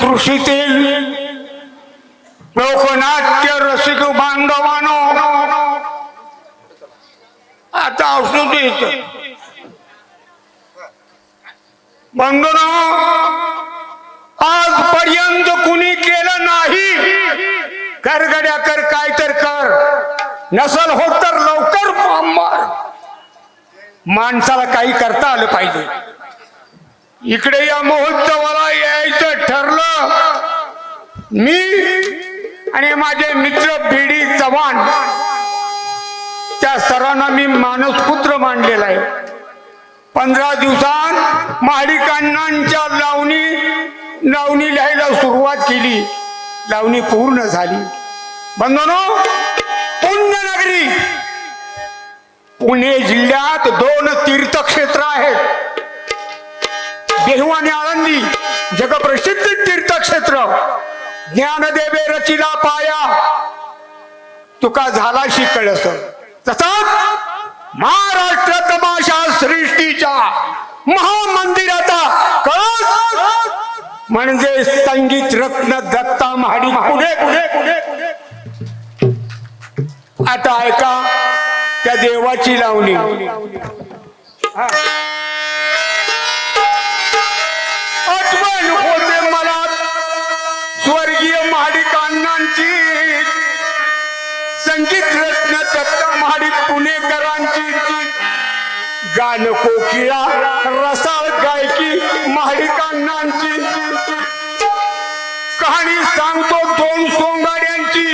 कृषीतील लोकनाट्य रसिक बांधवानो आता असू देत बंधनो आजपर्यंत कुणी केलं नाही. करगड्या कर काय तर कर. नसल होत तर लवकर माणसाला काही करता आलं पाहिजे. इकडे या महोत्सवाला यायचं ठरलं. मी आणि माझे मित्र बीडी चव्हाण त्या सरांना मी मानसपुत्र मानलेला आहे. पंधरा दिवसात महाडिकांनांच्या लावणी लावणी लिहायला सुरुवात केली. लावणी पूर्ण झाली. बंधनो पुण्यनगरी. पुणे जिल्ह्यात दोन तीर्थक्षेत्र आहेत. देहू आणि आळंदी जगप्रसिद्ध तीर्थक्षेत्र. ज्ञानदेवे रचिला पाया. तुका झाला शिकळस तसाच महाराष्ट्र तमाशा सृष्टीच्या महामंदिराचा कळस. म्हणजे संगीत रत्न दत्ता महाडी. पुढे पुढे पुढे पुढे. आता ऐका त्या देवाची लावणी. अण्णांची. संगीत रत्न दत्ता महाडिक पुणेकरांची. गान कोकिळा रसाळ गायकी महाडिक कहाणी सांगतो दोन सोंगाड्यांची.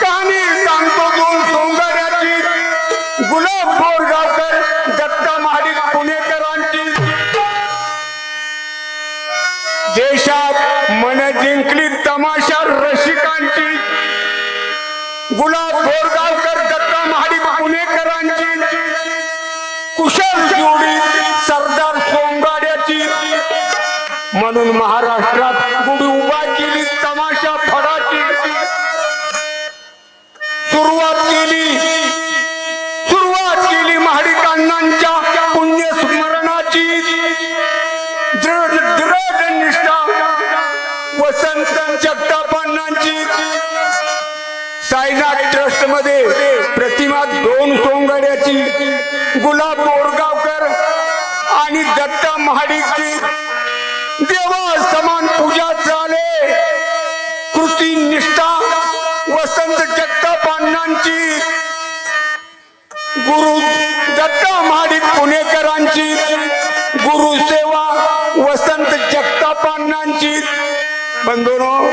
कहाणी सांगतो दोन सोंगाड्याची. गुलाब बोरगावकर दत्ता महाडिक मन जिंकली तमाशा रसिकांची. गुलाब बोरगावकर दत्ता महाडिक पुणेकरांची. कुशल जोडी सरदार सोंगाड्याची म्हणून महाराष्ट्रात गुढी उभा केली. वसंत जगतापांनांची साईनाथ ट्रस्टमध्ये प्रतिमा दोन सोंगाड्याची गुलाब बोरगावकर आणि दत्ता महाडिकची देवा समान पूजा झाले कृती निष्ठा वसंत जगतापांनांची गुरु दत्ता महाडिक पुणेकरांची गुरु सेवा वसंत जगतापांनांची बंधुनो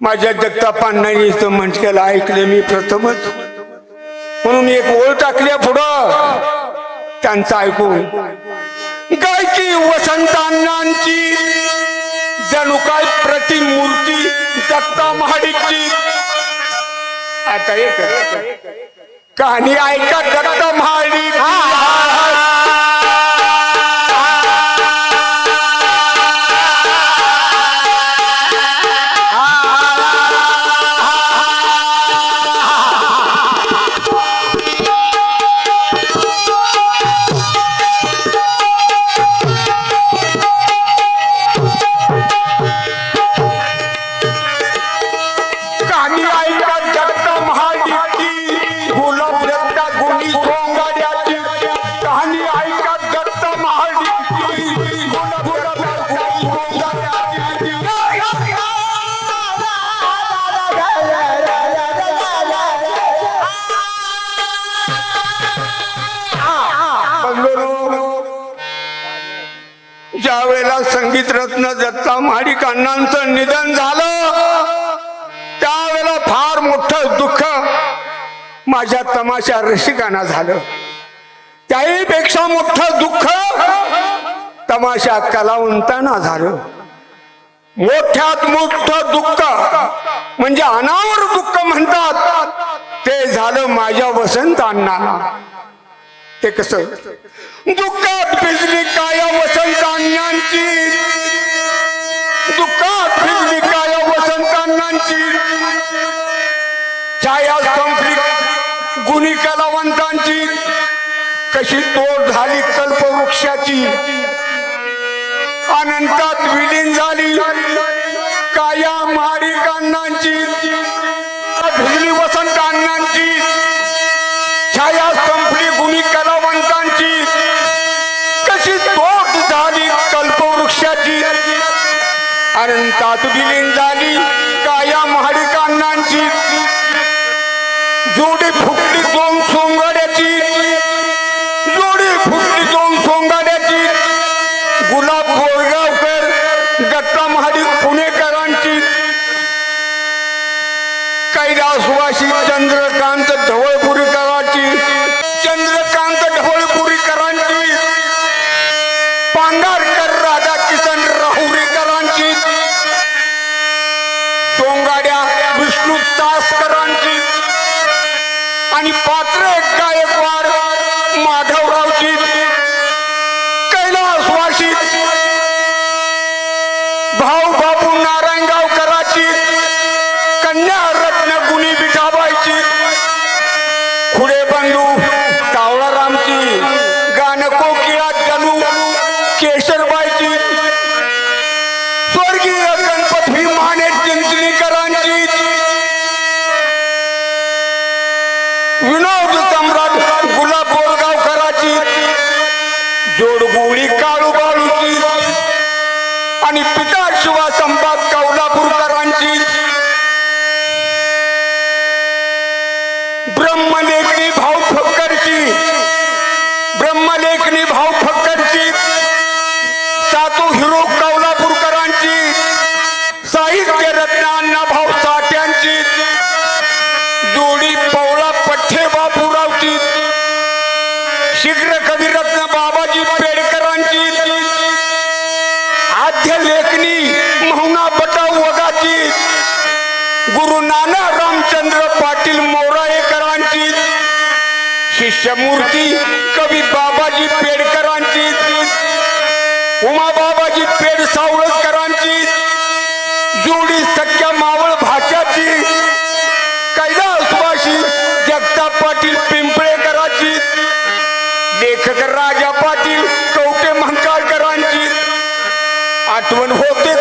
माझ्या जगतापांनाही इथं म्हणकेला ऐकले मी प्रथमच. म्हणून एक ओळ टाकल्या पुढं. त्यांचं ऐकून. गायकी वसंतांनांची जणू काय प्रतिमूर्ती दत्ता महाडिकची. आता एक. कहाणी ऐका दत्ता महाडिक. वेळेला दत्ता माडिक अण्णांचं निधन झालं. त्यावेळेला फार मोठं दुःख माझ्या तमाशा रसिकांना झालं. त्याही पेक्षा मोठं दुःख तमाशा कलावंतांना झालं. मोठ्यात मोठं दुःख म्हणजे अनावर दुःख म्हणतात ते झालं माझ्या वसंतांना. ते कसं? दुःखात भिजली काया वसंतांची दुःखात भिजली काया वसंतांची छाया संपली गुणी कलावंतांची. कशी तोड झाली कल्पवृक्षाची. अनंतात विलीन झाली काया मारिक अण्णांची भिजली वसंत अण्णांची छाया संपली गुणी कला वृक्षाची अनंतात विलीन झाली काया महाडिक जोडी फुटली दोन सोंगाड्याची. जोडी फुटली दोन सोंगाड्याची. गुलाब गोळगावकर दत्ता महाडिक पुणेकरांची. कैलासवासी चंद्रकांत ढवळपुरीकरांची कन्या रत्न गुणी विठाबाईची खुडे बंधू कावळारामची गाणं कोकिळा जनू केशरबाईची. स्वर्गीय गणपती माने चिंचणीकरांची. विनोद सम्राट गुलाब बोरगावकराची. जोडगुळी काळू बाळूची आणि पिता शिवा ब्रह्मलेखनी भाऊ फक्करची सातू हिरो कौलापूरकरांची साहित्य रत्न अण्णा भाऊ साठ्यांची जोडी पौला पठ्ठे बापूरावची शीघ्र कविरत्न बाबाजी पेडकरांची आद्य लेखनी महुना पटा वगाची गुरु नाना रामचंद्र पाटील मोराळेकरांची शिष्यमूर्ती कवी बाबाजी पेडकरांची उमा बाबाजी पेड सावळकरांची जोडी सख्या मावळ भाच्याची कैलासवाशी जगताप पाटील पिंपळेकरांची लेखक राजा पाटील कवटे महंकाळकरांची आठवण होते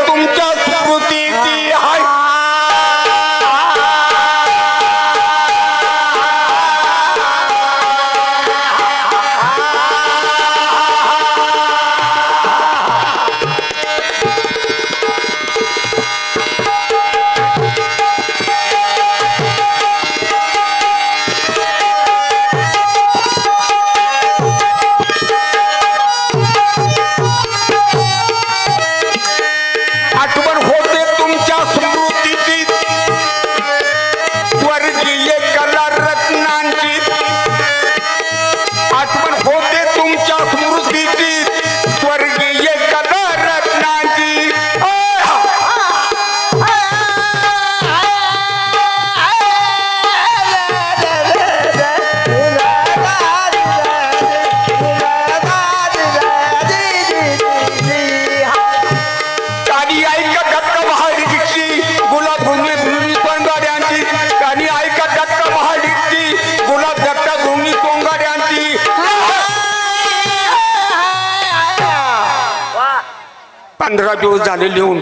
पंधरा दिवस झाले लिहून.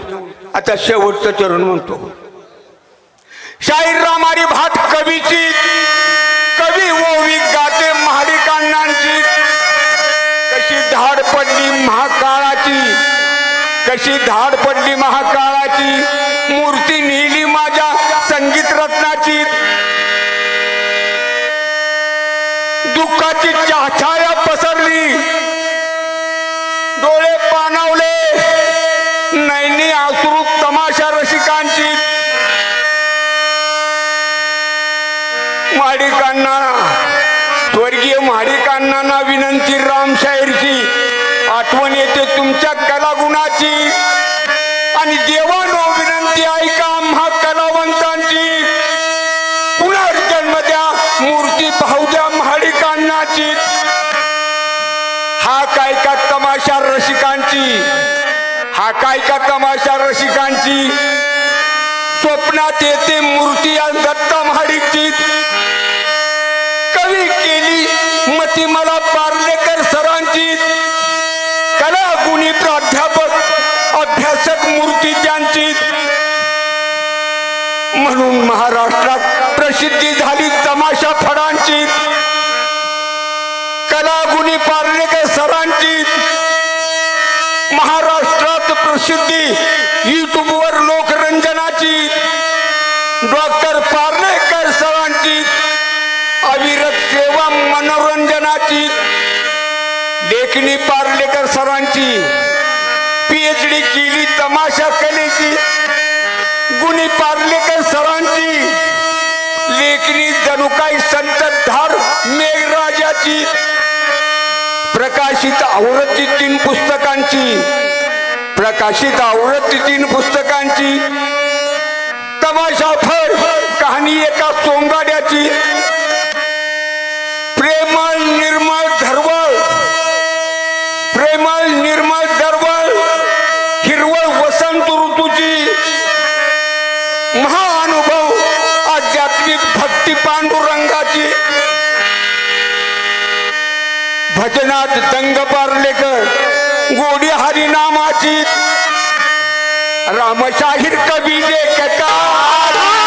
आता शेवटचं चरण म्हणतो. शाहीर रामारी भात कवीची कवी ओवी गाते महाडिकांची कशी धाड पडली महाकाळाची कशी धाड पडली महाकाळाची. मूर्ती नेली माझ्या संगीत रत्नाची महाडिकांना स्वर्गीय महाडिकांना विनंती रामशाहीरची आठवण येते तुमच्या कलागुणाची. आणि देवानो विनंती ऐका आम्हा कलावंतांची पुनर्जन्म द्या मूर्ती पाहू द्या महाडिकांनाची. हा काय का तमाशा रसिकांची? हा काय का तमाशा रसिकांची? स्वप्नात येते मूर्ती आणि दत्ता महाडिकची. कवी केली मती मला पार्लेकर सरांची. कला गुणी प्राध्यापक अभ्यासक मूर्ती त्यांची. म्हणून महाराष्ट्रात प्रसिद्धी झाली तमाशा फडांची. कलागुणी पार्लेकर सरांची. महाराष्ट्रात प्रसिद्धी युट्यूबवर लोकरंजनाची. डॉक्टर पार्लेकर सरांची. अविरत सेवा मनोरंजनाची देखणी पार्लेकर सरांची पीएच डी केली तमाशा कलेची गुणी पार्लेकर सरांची लेखनी जणू काही संततधार मेघराजाची प्रकाशित आवृत्ती तीन पुस्तकांची प्रकाशित आवृत्ती तीन पुस्तकांची तमाशा फर कहाणी एका सोंगाड्याची प्रेमळ निर्मळ धरवळ. प्रेमळ निर्मळ धरवळ. हिरवळ वसंत ऋतूची महाअनुभव. आध्यात्मिक भक्ती पांडुरंगाची. भजनात दंग पारलेकर. गोडी हरिनामाची. रामशाहीर कवी लेखकार